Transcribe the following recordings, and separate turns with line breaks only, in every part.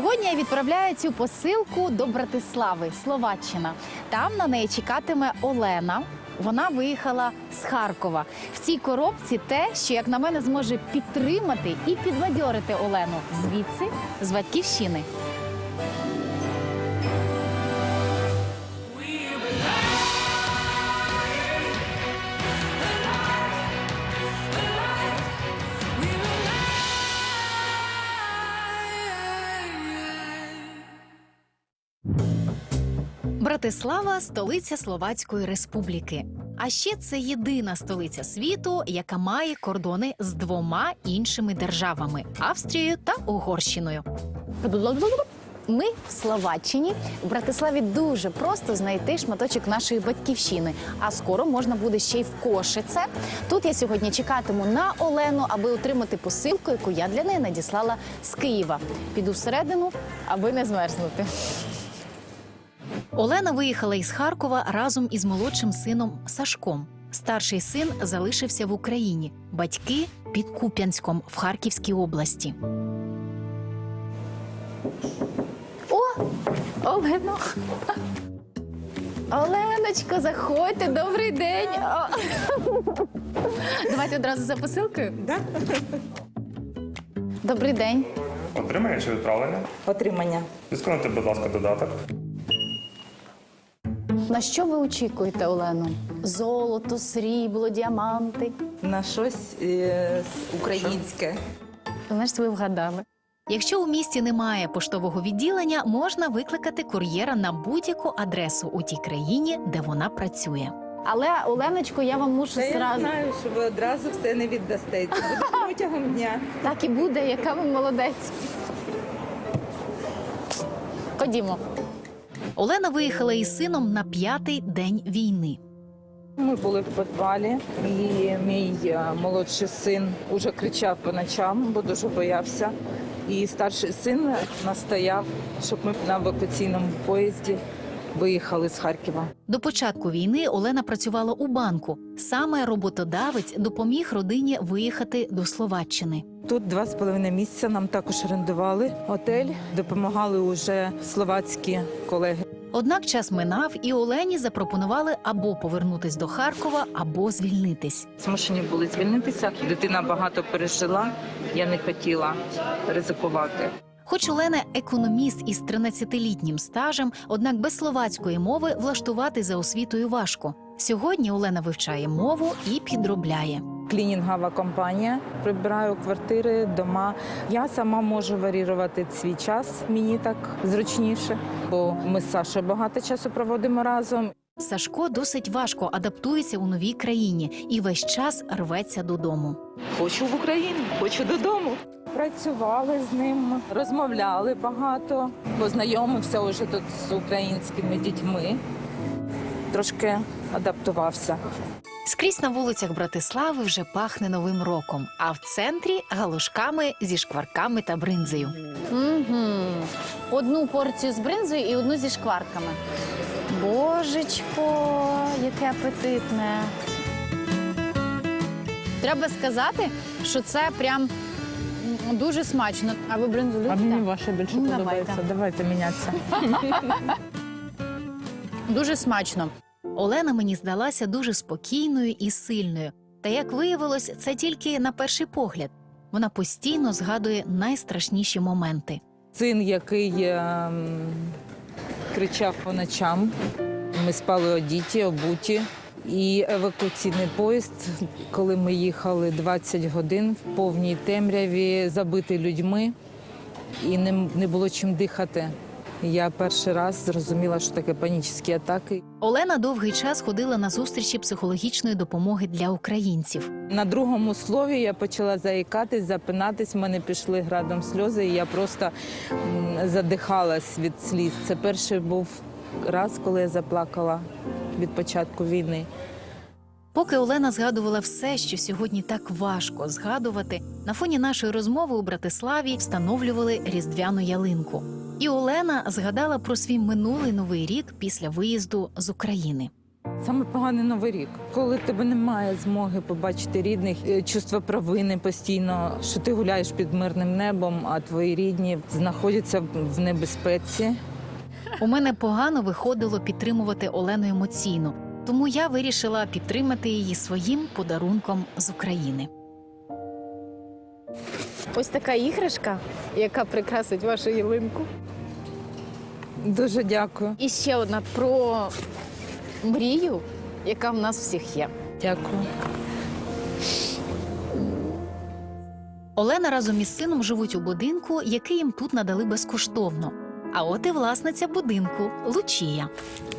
Сьогодні я відправляю цю посилку до Братислави, Словаччина. Там на неї чекатиме Олена. Вона виїхала з Харкова. В цій коробці те, що, як на мене, зможе підтримати і підбадьорити Олену звідси, з батьківщини. Братислава столиця Словацької республіки. А ще це єдина столиця світу, яка має кордони з двома іншими державами Австрією та Угорщиною. Ми в Словаччині. У Братиславі дуже просто знайти шматочок нашої батьківщини. А скоро можна буде ще й в Кошице. Тут я сьогодні чекатиму на Олену, аби отримати посилку, яку я для неї надіслала з Києва. Піду всередину, аби не змерзнути. Олена виїхала із Харкова разом із молодшим сином Сашком. Старший син залишився в Україні, батьки під Куп'янськом в Харківській області. О, Олено! Оленочко, заходьте, добрий день. О. Давайте одразу за посилкою.
Да?
Добрий день.
Отримання чи відправлення?
Отримання.
Відсконуйте, будь ласка, додаток.
На що ви очікуєте, Олено? Золото, срібло, діаманти.
На щось е, українське.
Значить, ви вгадали. Якщо у місті немає поштового відділення, можна викликати кур'єра на будь-яку адресу у тій країні, де вона працює. Але Оленочко, я вам мушу
Та я
зразу
знаю, що ви одразу все не віддасте. Це буде протягом дня.
так і буде, яка ви молодець. Ходімо. Олена виїхала із сином на п'ятий день війни.
Ми були в підвалі, і мій е, молодший син уже кричав по ночам, бо дуже боявся. І старший син настояв, щоб ми на евакуаційному поїзді виїхали з Харкова.
До початку війни Олена працювала у банку. Саме роботодавець допоміг родині виїхати до Словаччини.
Тут два з половиною місяця нам також орендували готель, допомагали уже словацькі колеги.
Однак час минав, і Олені запропонували або повернутись до Харкова, або звільнитись.
Змушені були звільнитися. Дитина багато пережила. Я не хотіла ризикувати.
Хоч Олена економіст із 13-літнім стажем, однак без словацької мови влаштувати за освітою важко. Сьогодні Олена вивчає мову і підробляє.
Клінінгова компанія. Прибираю квартири, дома. Я сама можу варірувати свій час. Мені так зручніше, бо ми з Сашою багато часу проводимо разом.
Сашко досить важко адаптується у новій країні і весь час рветься додому.
Хочу в Україну, хочу додому. Працювали з ним, розмовляли багато, познайомився вже тут з українськими дітьми. Трошки адаптувався.
Скрізь на вулицях Братислави вже пахне новим роком, а в центрі галушками зі шкварками та бринзею. Угу. Одну порцію з бринзою і одну зі шкварками. Божечко, яке апетитне. Треба сказати, що це прям дуже смачно. А ви бринзу
А мені ваше більше
Ну,
подобається.
давайте.
Давайте мінятися.
Дуже смачно. Олена мені здалася дуже спокійною і сильною. Та як виявилось, це тільки на перший погляд. Вона постійно згадує найстрашніші моменти.
Син, який ем, кричав по ночам. Ми спали одіті, обуті. І евакуаційний поїзд, коли ми їхали 20 годин в повній темряві, забитий людьми, і не, не було чим дихати. Я перший раз зрозуміла, що таке панічні атаки.
Олена довгий час ходила на зустрічі психологічної допомоги для українців.
На другому слові я почала заїкатись, запинатись. В мене пішли градом сльози, і я просто задихалась від сліз. Це перший був раз, коли я заплакала від початку війни.
Поки Олена згадувала все, що сьогодні так важко згадувати, на фоні нашої розмови у Братиславі встановлювали різдвяну ялинку. І Олена згадала про свій минулий новий рік після виїзду з України.
Саме поганий новий рік, коли тебе немає змоги побачити рідних, е, чувство провини постійно, що ти гуляєш під мирним небом, а твої рідні знаходяться в небезпеці.
У мене погано виходило підтримувати Олену емоційно, тому я вирішила підтримати її своїм подарунком з України.
Ось така іграшка, яка прикрасить вашу ялинку.
Дуже дякую.
І ще одна про мрію, яка в нас всіх є.
Дякую.
Олена разом із сином живуть у будинку, який їм тут надали безкоштовно. А от і власниця будинку Лучія.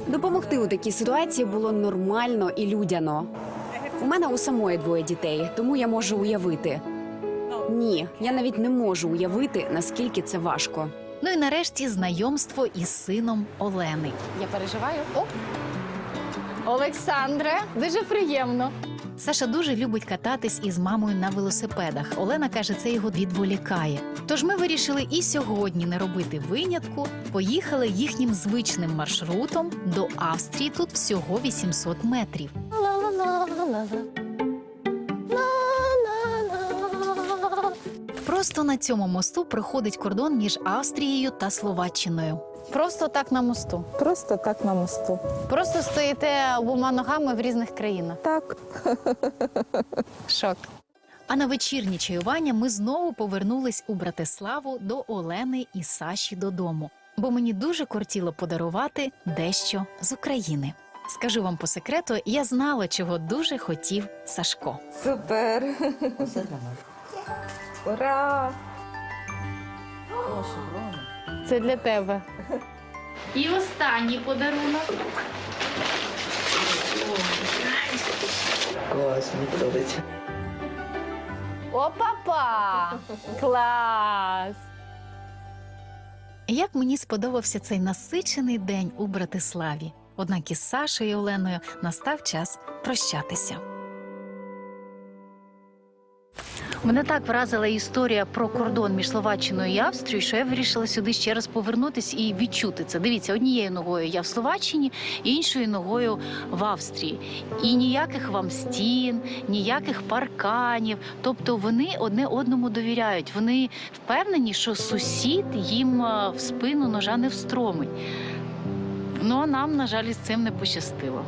Допомогти у такій ситуації було нормально і людяно. У мене у самої двоє дітей, тому я можу уявити. Ні, я навіть не можу уявити, наскільки це важко.
Ну і нарешті знайомство із сином Олени.
Я переживаю. О! Олександре, дуже приємно.
Саша дуже любить кататись із мамою на велосипедах. Олена каже, це його відволікає. Тож ми вирішили і сьогодні не робити винятку. Поїхали їхнім звичним маршрутом до Австрії. Тут всього 800 метрів. Просто на цьому мосту проходить кордон між Австрією та Словаччиною.
Просто так на мосту.
Просто так на мосту.
Просто стоїте обома ногами в різних країнах.
Так.
Шок.
А на вечірнє чаювання ми знову повернулись у Братиславу до Олени і Саші додому, бо мені дуже кортіло подарувати дещо з України. Скажу вам по секрету, я знала, чого дуже хотів Сашко.
Супер. Ура!
Це для тебе.
І останній подарунок.
Клас, мені подобається.
Опа-па! Клас!
Як мені сподобався цей насичений день у Братиславі. Однак із Сашою і Оленою настав час прощатися. Мене так вразила історія про кордон між Словаччиною і Австрією, що я вирішила сюди ще раз повернутися і відчути це. Дивіться, однією ногою я в Словаччині, іншою ногою в Австрії. І ніяких вам стін, ніяких парканів. Тобто вони одне одному довіряють. Вони впевнені, що сусід їм в спину ножа не встромить. Ну а нам, на жаль, із цим не пощастило.